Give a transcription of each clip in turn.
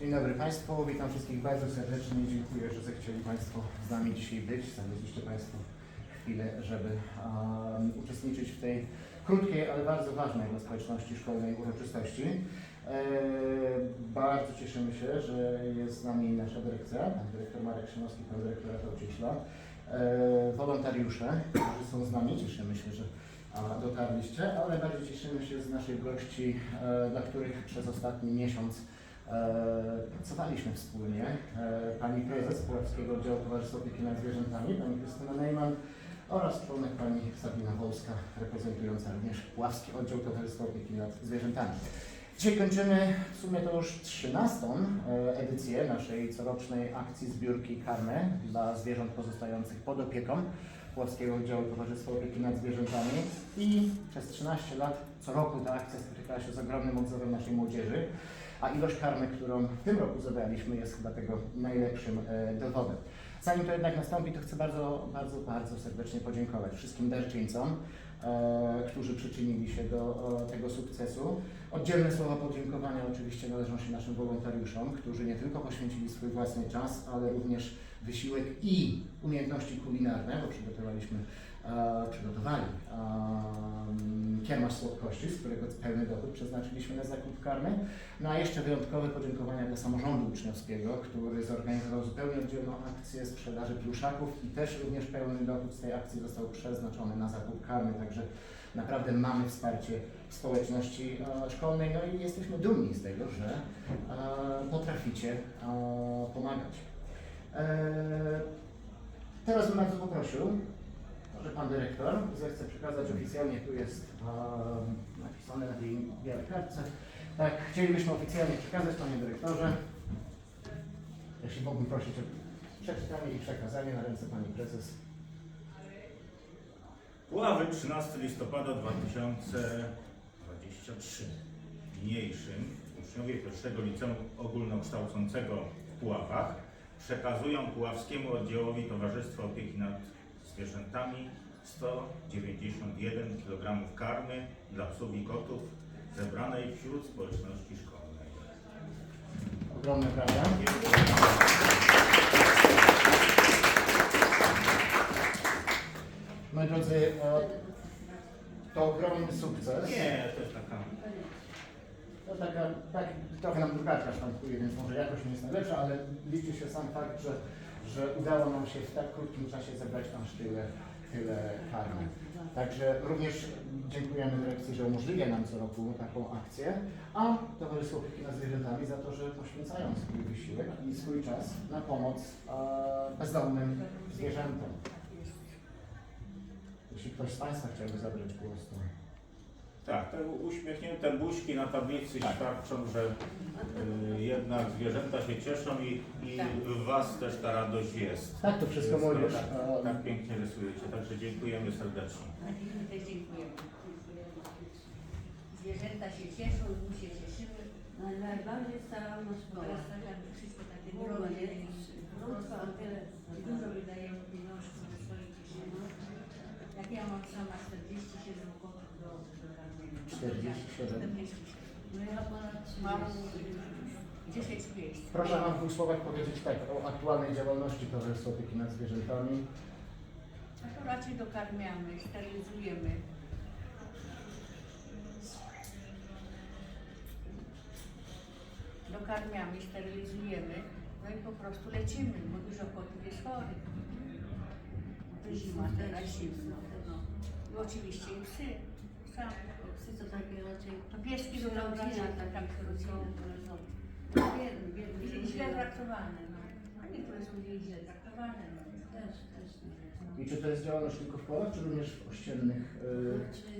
Dzień dobry Państwu, witam wszystkich bardzo serdecznie. Dziękuję, że zechcieli Państwo z nami dzisiaj być. Znaleźliście Państwo chwilę, żeby um, uczestniczyć w tej krótkiej, ale bardzo ważnej dla społeczności szkolnej uroczystości. E, bardzo cieszymy się, że jest z nami nasza dyrekcja, pan dyrektor Marek Szymowski, pan dyrektor Rafał Cieśla, e, wolontariusze, którzy są z nami. Cieszymy się, że a, dotarliście, ale bardziej cieszymy się z naszych gości, e, dla których przez ostatni miesiąc pracowaliśmy wspólnie. E, pani prezes Puławskiego Oddziału Towarzystwa Opieki nad Zwierzętami, pani Krystyna Neyman oraz członek pani Sabina Wolska, reprezentująca również Puławski Oddział Towarzystwa Opieki nad Zwierzętami. Dzisiaj kończymy w sumie to już 13 e, edycję naszej corocznej akcji zbiórki karmy dla zwierząt pozostających pod opieką Puławskiego Oddziału Towarzystwa Opieki nad Zwierzętami i przez 13 lat co roku ta akcja spotykała się z ogromnym odzewem naszej młodzieży, a ilość karmy, którą w tym roku zabraliśmy jest chyba tego najlepszym e, dowodem. Zanim to jednak nastąpi, to chcę bardzo, bardzo, bardzo serdecznie podziękować wszystkim darczyńcom, e, którzy przyczynili się do tego sukcesu. Oddzielne słowa podziękowania oczywiście należą się naszym wolontariuszom, którzy nie tylko poświęcili swój własny czas, ale również wysiłek i umiejętności kulinarne, bo przygotowaliśmy, przygotowali e, kiełmasz słodkości, z którego pełny dochód przeznaczyliśmy na zakup karmy. No a jeszcze wyjątkowe podziękowania dla samorządu uczniowskiego, który zorganizował zupełnie oddzielną akcję sprzedaży pluszaków i też również pełny dochód z tej akcji został przeznaczony na zakup karmy, także naprawdę mamy wsparcie społeczności e, szkolnej, no i jesteśmy dumni z tego, że e, potraficie e, pomagać. E, teraz bym bardzo poprosił, może Pan Dyrektor zechce przekazać oficjalnie, tu jest e, napisane na tej białej kartce, tak, chcielibyśmy oficjalnie przekazać Panie Dyrektorze, jeśli mógłbym prosić o przeczytanie i przekazanie na ręce Pani Prezes. Puławy 13 listopada 2023. Niniejszym uczniowie pierwszego liceum ogólnokształcącego w Puławach przekazują Puławskiemu Oddziałowi Towarzystwa Opieki nad Zwierzętami 191 kg karmy dla psów i kotów zebranej wśród społeczności szkolnej. Ogromne brawa. Moi drodzy, to ogromny sukces. Nie, to jest taka To taka, tak, trochę nam drukarka szwankuje, więc może jakoś nie jest najlepsza, ale liczy się sam fakt, że, że udało nam się w tak krótkim czasie zebrać aż tyle, tyle karmy. Także również dziękujemy dyrekcji, że umożliwia nam co roku taką akcję, a Towarzystwo Opieki nad Zwierzętami za to, że poświęcają swój wysiłek i swój czas na pomoc e, bezdomnym zwierzętom. Jeśli ktoś z Państwa chciałby zabrać głos, to... Tak, te uśmiechnięte buźki na tablicy Tak. świadczą, że y, jednak zwierzęta się cieszą i, i w Was też ta radość jest. Tak, to wszystko Jest młodzież. Tak, tak pięknie rysujecie, także dziękujemy serdecznie. Też dziękujemy. Zwierzęta się cieszą, my się cieszymy. No, najbardziej staralna szkoła. Teraz taka wszystko takie Drugą drogie, jest, krótko, a tyle dużo wydajemy pieniążków ze swojej kieszeni. Jak ja mam sama 47 kotów do, do karmienia. 47. 47. No ja ponad Mam 30. 10 miejsc. Proszę Wam w dwóch słowach powiedzieć tak o aktualnej działalności Towarzystwa Opieki nad Zwierzętami. No to raczej dokarmiamy, sterylizujemy. Dokarmiamy, sterylizujemy, no i po prostu lecimy, bo dużo kotów jest chorych. To zima, teraz zimno. No. I oczywiście i psy. Psy to takie raczej To pieski są rodzina, tak rodziny. które są biedne, biedne. I źle traktowane, no. A niektóre są źle traktowane, no. Też, też. I czy to jest działalność tylko w Polach, czy również w ościennych?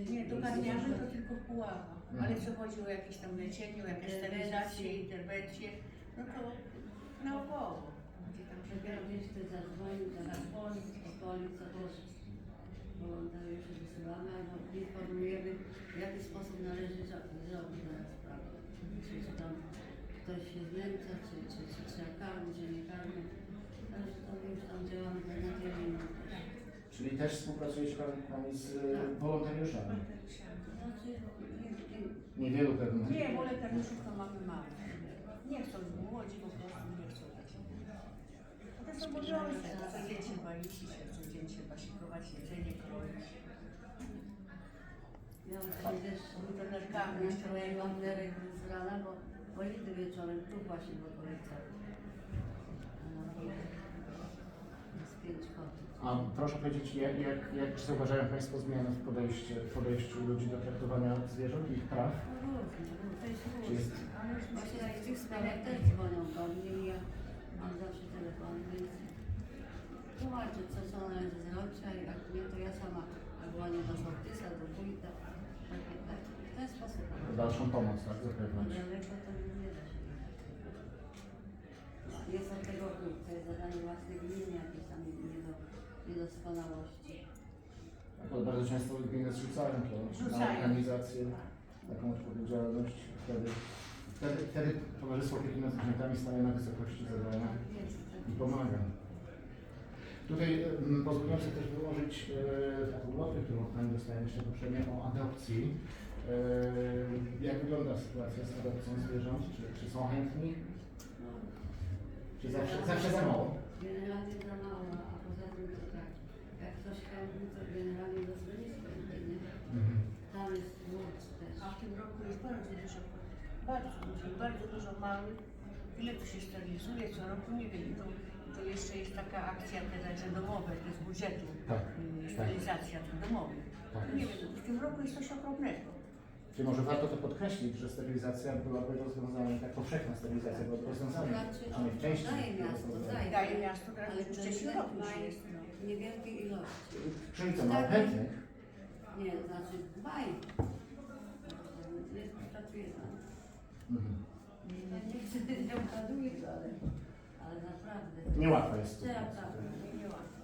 Yy, Nie, dokarmiamy to tylko w Puławach, Mhm. ale co chodzi o jakieś tam leczenie, o jakieś sterylizacje, interwencje, no to naokoło. Gdzie tam Dopiero przebiegnie. gdzieś ktoś zadzwonił, Polic, Polic, to też wolontariusze wysyłamy, albo informujemy, w jaki sposób należy zrobić tę sprawę. Czy, czy tam ktoś się znęca, czy, czy, czy trzeba karmić, czy nie karmić. Także to już tam działamy beznadziejnie. czyli też współpracujecie Pan- Pani z yy, wolontariuszami? Znaczy, nie, nie, Niewielu pewnie. Nie, bo lekarzów to mamy mało. Nie chcą było chodzi po prostu nie chcą. To dzień trzeba iść, co dzień trzeba szykować jedzenie, kroić. Ja dzisiaj też jeszcze mam derek z rana, bo bo nigdy wieczorem tu właśnie w okolicach. Kotów. A proszę powiedzieć, jak, jak, jak zauważają Państwo zmiany w podejściu, w podejściu ludzi do traktowania zwierząt i ich praw? No różnie, różnie. To jest Czy jest, Właśnie w tych sprawach też dzwonią do mnie i ja mam zawsze telefon, więc tłumaczę, co, co należy zrobić, a jak nie, to ja sama dzwonię do sołtysa, do wójta. Tak, tak, w ten sposób. dalszą pomoc, tak, Bo zapewnić? daleko to nie da się. Jest od tego wójt, to jest zadanie własnej gminy, jakieś tam niedo, niedoskonałości. Tak, ale bardzo często gminy zrzucają to na Zrzucają. organizację, taką odpowiedzialność. Wtedy, wtedy, wtedy Towarzystwo Opieki nad Zwierzętami staje na wysokości zadania i pomaga. Tutaj mm, pozwoliłem sobie też wyłożyć e, taką ulotkę, którą Pani dostałem jeszcze poprzednio o adopcji. E, jak wygląda sytuacja z adopcją zwierząt? Czy, czy są chętni? Czy zawsze, zawsze za mało? Generalnie za mało, a poza tym to tak, jak ktoś chętny, to generalnie do schroniska idzie, nie? Mhm. Tam jest wódz też. A w tym roku jest bardzo dużo, bardzo dużo, bardzo dużo małych. Ile tu się sterylizuje co roku, nie wiem, jeszcze jest taka akcja teraz, że domowe, to z budżetu, Tak, y, tak. tych domowych. Tak. Nie wiem, w tym roku jest coś okropnego. Czyli może warto to podkreślić, że sterylizacja byłaby rozwiązaniem, tak powszechna sterylizacja byłaby rozwiązaniem, Znaczy, przynajmniej w części. daje tego miasto, daje. Daje miasto, teraz Ale ten wcześniej ten roku już mają jest. No. niewielkie ilości. Czyli co, Tak. mało chętnych? Nie, znaczy dbaj. Nie pracuje tam. Mhm. Nie chcę, nie ukazuje to, ale, ale naprawdę. Niełatwo jest. Nie łatwo.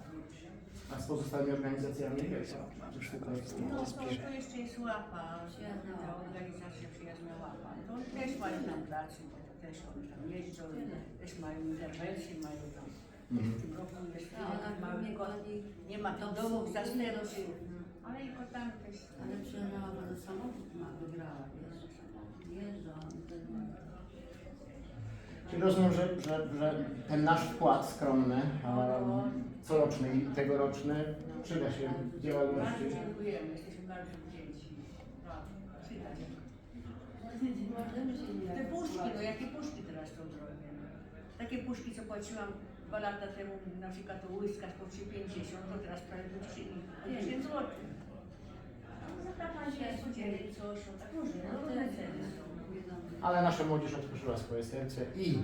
A z pozostałymi organizacjami? Czy współpracują? No, to, to jeszcze jest łapa, Przyjazna ta łapa. organizacja przyjazna łapa. To oni też mają tam pracy, bo to też oni tam jeżdżą, też mają interwencje, mają tam. Mhm. W tym roku jest A ona mały mnie kot. goni. Nie ma tych domów zastępczych, No. ale i kotami też. Ale przyjechała do samochód ma wygrała, wiesz, ten... Czyli rozumiem, że, że, że ten nasz wkład skromny, um, coroczny i tegoroczny, przyda się w Bardzo działalności. dziękujemy, jesteśmy bardzo wdzięczni. Bardzo. Przyda się. Te puszki, no jakie puszki teraz są drogie? no. Takie puszki, co płaciłam dwa lata temu, na przykład to łyska po 3,50, to teraz prawie po 10 zł. Zapraszam się, podzieli coś, no tak różne, no różne ceny są. Ale nasza młodzież otworzyła swoje serce i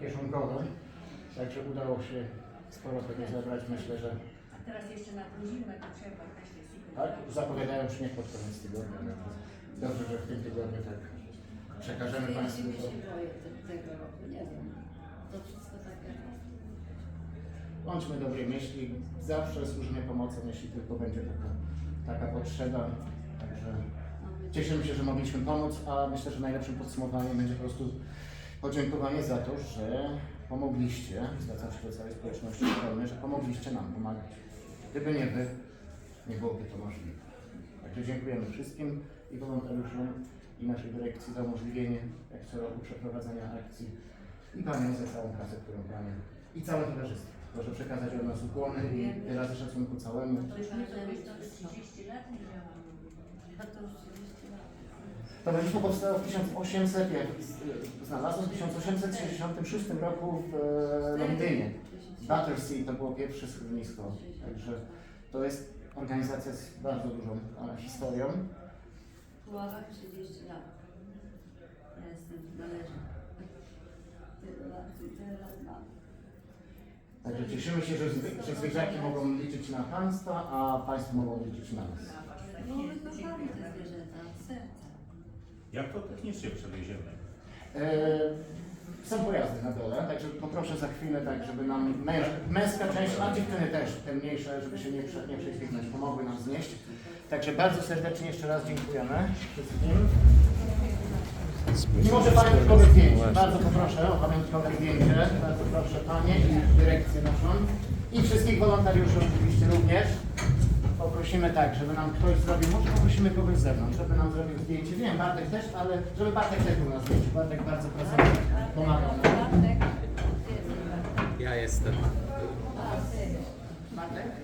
kieszonkowe, także udało się sporo tego zebrać. Myślę, że A teraz jeszcze na zimę to trzeba tak, zapowiadają śnieg pod koniec tygodnia. Dobrze, że w tym tygodniu tak przekażemy Ja Państwu się boję te- tego roku, nie wiem. To wszystko takie... Bądźmy dobrej myśli, zawsze służymy pomocą, jeśli tylko będzie taka, taka potrzeba. Także cieszymy się, że mogliśmy pomóc, a myślę, że najlepszym podsumowaniem będzie po prostu podziękowanie za to, że pomogliście, zwracam się do całej społeczności szkolnej, że pomogliście nam pomagać. Gdyby nie Wy, nie byłoby to możliwe. Także dziękujemy wszystkim i wolontariuszom i naszej dyrekcji za umożliwienie, jak co roku, przeprowadzania akcji i Paniom za całą pracę, którą Panie i całe towarzystwo. Proszę przekazać od nas ukłony i wyrazy szacunku całemu. To już nie to już to już 30 lat nie. To już 30 lat. Towarzystwo powstało w 1800, jak znalazłem, w 1866 roku w e, Londynie. Battersea to było pierwsze schronisko, także to jest organizacja z bardzo dużą e, historią. W Puławach 30 lat. Ja jestem należna. Tyle lat, tyle lat mam. Także cieszymy się, że, że zwierzaki mogą liczyć na Państwa, a Państwo mogą liczyć na nas. No my jest. kochamy Dziękujemy. te zwierzęta, od serca. Jak to technicznie przewieziemy? E, są pojazdy na dole, także poproszę za chwilę, tak, żeby nam męż, męska część, a dziewczyny też, te mniejsze, żeby się nie, prze, nie prześwietnąć, pomogły nam znieść. Także bardzo serdecznie jeszcze raz dziękujemy wszystkim. I może pamiątkowe zdjęcie. Bardzo poproszę o pamiątkowe zdjęcie. Bardzo proszę Panie i dyrekcję naszą. I wszystkich wolontariuszy oczywiście również prosimy tak, żeby nam ktoś zrobił może prosimy kogoś z zewnątrz, żeby nam zrobił zdjęcie. Wiem, Bartek też, ale żeby Bartek też był na zdjęciu. Bartek bardzo pracował, pomagał nam. Ja jestem. Bartek?